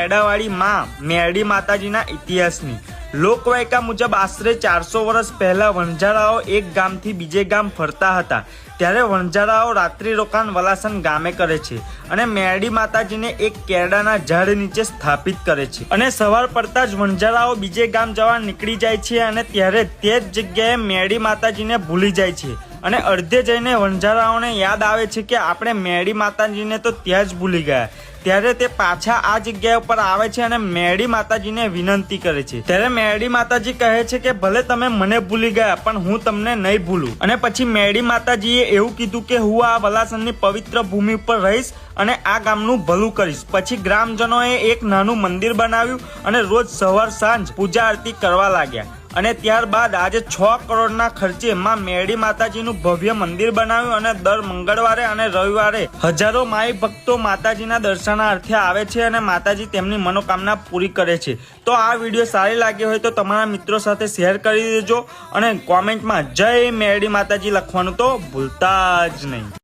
મેડાવાળી માં મેરડી માતાજીના ઇતિહાસની. લોકવાયકા મુજબ આશરે ચારસો વર્ષ પહેલા વણઝારાઓ એક ગામથી બીજે ગામ ફરતા હતા. ત્યારે વણઝારાઓ રાત્રિ રોકાણ વલાસન ગામે કરે છે અને મેરડી માતાજીને એક કેરડાના ઝાડ નીચે સ્થાપિત કરે છે. અને સવાર પડતા જ વણઝારાઓ બીજે ગામ જવા નીકળી જાય છે અને ત્યારે તે જ જગ્યાએ મેરડી માતાજીને ભૂલી જાય છે. અને અડધે જઈને વણઝારાઓને યાદ આવે છે કે આપણે મેરડી માતાજીને તો ત્યાં જ ભૂલી ગયા. ત્યારે તે પાછા આ જગ્યા ઉપર આવે છે અને મેડી માતાજીને વિનંતી કરે છે. ત્યારે મેરડી માતાજી કહે છે કે, ભલે તમે મને ભૂલી ગયા, પણ હું તમને નહીં ભૂલું. અને પછી મેડી માતાજીએ એવું કીધું કે, હું આ વલાસણની પવિત્ર ભૂમિ ઉપર રહીશ અને આ ગામનું ભલું કરીશ. પછી ગ્રામજનોએ એક નાનું મંદિર બનાવ્યું અને રોજ સવાર સાંજ પૂજા આરતી કરવા લાગ્યા. અને ત્યારબાદ આજે છ કરોડના ખર્ચે માં મેરડી માતાજીનું ભવ્ય મંદિર બનાવ્યું અને દર મંગળવારે અને રવિવારે હજારો માઈ ભક્તો માતાજીના દર્શનાર્થે આવે છે અને માતાજી તેમની મનોકામના પૂરી કરે છે. તો આ વીડિયો સારી લાગી હોય તો તમારા મિત્રો સાથે શેર કરી દેજો અને કોમેન્ટમાં જય મેરડી માતાજી લખવાનું તો ભૂલતા જ નહીં.